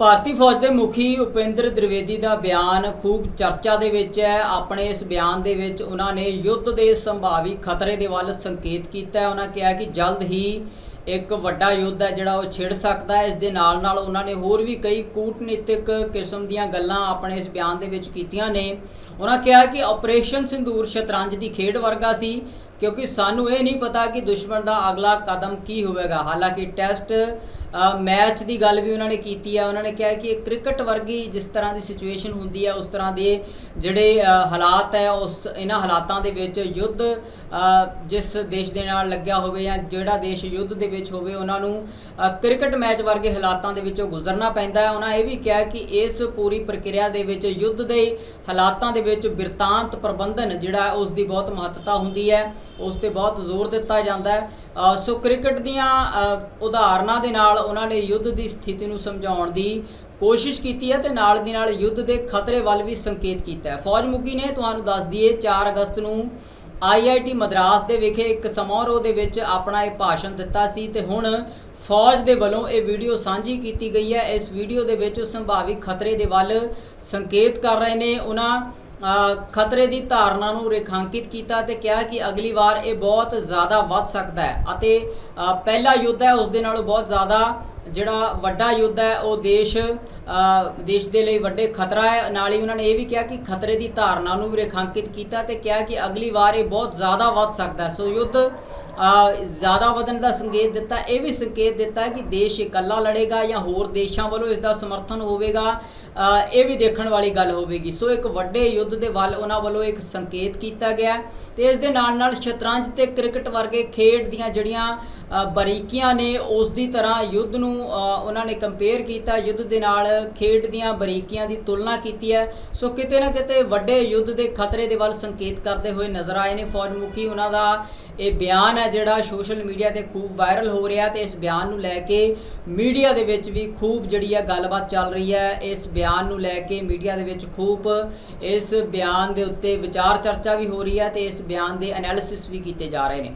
ਭਾਰਤੀ ਫੌਜ ਦੇ ਮੁਖੀ ਉਪੇਂਦਰ ਦ੍ਰਿਵੇਦੀ ਦਾ ਬਿਆਨ ਖੂਬ ਚਰਚਾ ਦੇ ਵਿੱਚ ਹੈ। ਆਪਣੇ ਇਸ ਬਿਆਨ ਦੇ ਵਿੱਚ ਉਹਨਾਂ ਨੇ ਯੁੱਧ ਦੇ ਸੰਭਾਵੀ ਖਤਰੇ ਦੇ ਵੱਲ ਸੰਕੇਤ ਕੀਤਾ ਹੈ। ਉਹਨਾਂ ਕਿਹਾ ਕਿ ਜਲਦ ਹੀ ਇੱਕ ਵੱਡਾ ਯੁੱਧ ਹੈ ਜਿਹੜਾ ਉਹ ਛਿੜ ਸਕਦਾ ਹੈ। ਇਸ ਦੇ ਨਾਲ ਨਾਲ ਉਹਨਾਂ ਨੇ ਹੋਰ ਵੀ ਕਈ ਕੂਟਨੀਤਿਕ ਕਿਸਮ ਦੀਆਂ ਗੱਲਾਂ ਆਪਣੇ ਇਸ ਬਿਆਨ ਦੇ ਵਿੱਚ ਕੀਤੀਆਂ ਨੇ। ਉਹਨਾਂ ਕਿਹਾ ਕਿ ਆਪਰੇਸ਼ਨ ਸਿੰਦੂਰ ਸ਼ਤਰੰਜ ਦੀ ਖੇਡ ਵਰਗਾ ਸੀ, ਕਿਉਂਕਿ ਸਾਨੂੰ ਇਹ ਨਹੀਂ ਪਤਾ ਕਿ ਦੁਸ਼ਮਣ ਦਾ ਅਗਲਾ ਕਦਮ ਕੀ ਹੋਵੇਗਾ। ਹਾਲਾਂਕਿ ਟੈਸਟ ਮੈਚ ਦੀ ਗੱਲ ਵੀ ਉਹਨਾਂ ਨੇ ਕੀਤੀ ਹੈ ਉਹਨਾਂ ਨੇ ਕਿਹਾ ਕਿ ਇਹ ਕ੍ਰਿਕਟ ਵਰਗੀ ਜਿਸ ਤਰ੍ਹਾਂ ਦੀ ਸਿਚੁਏਸ਼ਨ ਹੁੰਦੀ ਹੈ ਉਸ ਤਰ੍ਹਾਂ ਦੇ ਜਿਹੜੇ ਹਾਲਾਤ ਹੈ ਉਸ ਇਹਨਾਂ ਹਾਲਾਤਾਂ ਦੇ ਵਿੱਚ ਯੁੱਧ ਜਿਸ ਦੇਸ਼ ਦੇ ਨਾਲ ਲੱਗਿਆ ਹੋਵੇ ਜਾਂ ਜਿਹੜਾ ਦੇਸ਼ ਯੁੱਧ ਦੇ ਵਿੱਚ ਹੋਵੇ, ਉਹਨਾਂ ਨੂੰ ਕ੍ਰਿਕਟ ਮੈਚ ਵਰਗੇ ਹਾਲਾਤਾਂ ਦੇ ਵਿੱਚੋਂ ਗੁਜ਼ਰਨਾ ਪੈਂਦਾ ਹੈ। ਉਹਨਾਂ ਇਹ ਵੀ ਕਿਹਾ ਕਿ ਇਸ ਪੂਰੀ ਪ੍ਰਕਿਰਿਆ ਦੇ ਵਿੱਚ ਯੁੱਧ ਦੇ ਹਾਲਾਤਾਂ ਦੇ ਵਿੱਚ ਬਿਰਤਾਂਤ ਪ੍ਰਬੰਧਨ ਜਿਹੜਾ ਹੈ, ਉਸ ਦੀ ਬਹੁਤ ਮਹੱਤਤਾ ਹੁੰਦੀ ਹੈ। ਉਸ ਤੇ ਬਹੁਤ ਜ਼ੋਰ ਦਿੱਤਾ ਜਾਂਦਾ ਹੈ। ਸੋ ਕ੍ਰਿਕਟ ਦੀਆਂ ਉਦਾਹਰਨਾਂ ਦੇ ਨਾਲ ਉਹਨਾਂ ਨੇ ਯੁੱਧ ਦੀ ਸਥਿਤੀ ਨੂੰ ਸਮਝਾਉਣ ਦੀ ਕੋਸ਼ਿਸ਼ ਕੀਤੀ ਹੈ ਤੇ ਨਾਲ ਦੀ ਨਾਲ ਯੁੱਧ ਦੇ ਖਤਰੇ ਵੱਲ ਵੀ ਸੰਕੇਤ ਕੀਤਾ ਹੈ। ਫੌਜ ਮੁਖੀ ਨੇ ਤੁਹਾਨੂੰ ਦੱਸ ਦਈਏ 4 ਅਗਸਤ ਨੂੰ ਆਈਆਈਟੀ ਮਦਰਾਸ ਦੇ ਵਿਖੇ ਇੱਕ ਸਮਾਰੋਹ ਦੇ ਵਿੱਚ ਆਪਣਾ ਇਹ ਭਾਸ਼ਣ ਦਿੱਤਾ ਸੀ ਤੇ ਹੁਣ ਫੌਜ ਦੇ ਵੱਲੋਂ ਇਹ ਵੀਡੀਓ ਸਾਂਝੀ ਕੀਤੀ ਗਈ ਹੈ। ਇਸ ਵੀਡੀਓ ਦੇ ਵਿੱਚ ਸੰਭਾਵੀ ਖਤਰੇ ਦੇ ਵੱਲ ਸੰਕੇਤ ਕਰ ਰਹੇ ਨੇ। ਉਹਨਾਂ ਖਤਰੇ ਦੀ ਧਾਰਨਾ ਨੂੰ ਰੇਖਾਂਕਿਤ ਕੀਤਾ ਤੇ ਕਿਹਾ ਕਿ ਅਗਲੀ ਵਾਰ ਇਹ ਬਹੁਤ ਜ਼ਿਆਦਾ ਵੱਧ ਸਕਦਾ ਹੈ ਅਤੇ ਪਹਿਲਾ ਯੁੱਧ ਹੈ, ਉਸ ਦੇ ਨਾਲੋਂ ਬਹੁਤ ਜ਼ਿਆਦਾ ਜਿਹੜਾ ਵੱਡਾ ਯੁੱਧ ਹੈ, ਉਹ ਦੇਸ਼ ਦੇਸ਼ ਦੇ ਲਈ ਵੱਡੇ ਖਤਰਾ ਹੈ। ਨਾਲ ਹੀ ਉਹਨਾਂ ਨੇ ਇਹ ਵੀ ਕਿਹਾ ਕਿ ਖਤਰੇ ਦੀ ਧਾਰਨਾ ਨੂੰ ਵੀ ਰੇਖਾਂਕਿਤ ਕੀਤਾ ਤੇ ਕਿਹਾ ਕਿ ਅਗਲੀ ਵਾਰ ਇਹ ਬਹੁਤ ਜ਼ਿਆਦਾ ਵੱਧ ਸਕਦਾ ਹੈ। ਸੋ ਯੁੱਧ ਜ਼ਿਆਦਾ ਵਧਣ ਦਾ ਸੰਕੇਤ ਦਿੱਤਾ। ਇਹ ਵੀ ਸੰਕੇਤ ਦਿੱਤਾ ਕਿ ਦੇਸ਼ ਇਕੱਲਾ ਲੜੇਗਾ ਜਾਂ ਹੋਰ ਦੇਸ਼ਾਂ ਵੱਲੋਂ ਇਸ ਦਾ ਸਮਰਥਨ ਹੋਵੇਗਾ ਇਹ ਵੀ ਦੇਖਣ ਵਾਲੀ ਗੱਲ ਹੋਵੇਗੀ। ਸੋ ਇੱਕ ਵੱਡੇ ਯੁੱਧ ਦੇ ਵੱਲ ਉਹਨਾਂ ਵੱਲੋਂ ਇੱਕ ਸੰਕੇਤ ਕੀਤਾ ਗਿਆ ਹੈ ਤੇ ਇਸ ਦੇ ਨਾਲ ਨਾਲ ਸ਼ਤਰੰਜ ਤੇ ਕ੍ਰਿਕਟ ਵਰਗੇ ਖੇਡ ਦੀਆਂ ਜਿਹੜੀਆਂ ਬਰੀਕੀਆਂ ਨੇ ਉਸ ਦੀ ਤਰ੍ਹਾਂ ਯੁੱਧ ਨੂੰ ਉਹਨਾਂ ਨੇ ਕੰਪੇਅਰ ਕੀਤਾ। ਯੁੱਧ ਦੇ ਨਾਲ ਖੇਡ ਦੀਆਂ ਬਰੀਕੀਆਂ ਦੀ ਤੁਲਨਾ ਕੀਤੀ ਹੈ। ਸੋ ਕਿਤੇ ਨਾ ਕਿਤੇ ਵੱਡੇ ਯੁੱਧ ਦੇ ਖਤਰੇ ਦੇ ਵੱਲ ਸੰਕੇਤ ਕਰਦੇ ਹੋਏ ਨਜ਼ਰ ਆਏ ਨੇ। ਫੌਜ ਮੁਖੀ ਉਹਨਾਂ ਦਾ ਇਹ ਬਿਆਨ ਹੈ ਜਿਹੜਾ ਸੋਸ਼ਲ ਮੀਡੀਆ ਤੇ ਖੂਬ ਵਾਇਰਲ ਹੋ ਰਿਹਾ ਤੇ ਇਸ ਬਿਆਨ ਨੂੰ ਲੈ ਕੇ ਮੀਡੀਆ ਦੇ ਵਿੱਚ ਵੀ ਖੂਬ ਜਿਹੜੀ ਆ ਗੱਲਬਾਤ ਚੱਲ ਰਹੀ ਹੈ। ਇਸ ਬਿਆਨ ਨੂੰ ਲੈ ਕੇ ਮੀਡੀਆ ਦੇ ਵਿੱਚ ਖੂਬ ਇਸ ਬਿਆਨ ਦੇ ਉੱਤੇ ਵਿਚਾਰ ਚਰਚਾ ਵੀ ਹੋ ਰਹੀ ਹੈ ਤੇ ਇਸ ਬਿਆਨ ਦੇ ਐਨਾਲਿਸਿਸ ਵੀ ਕੀਤੇ ਜਾ ਰਹੇ ਨੇ।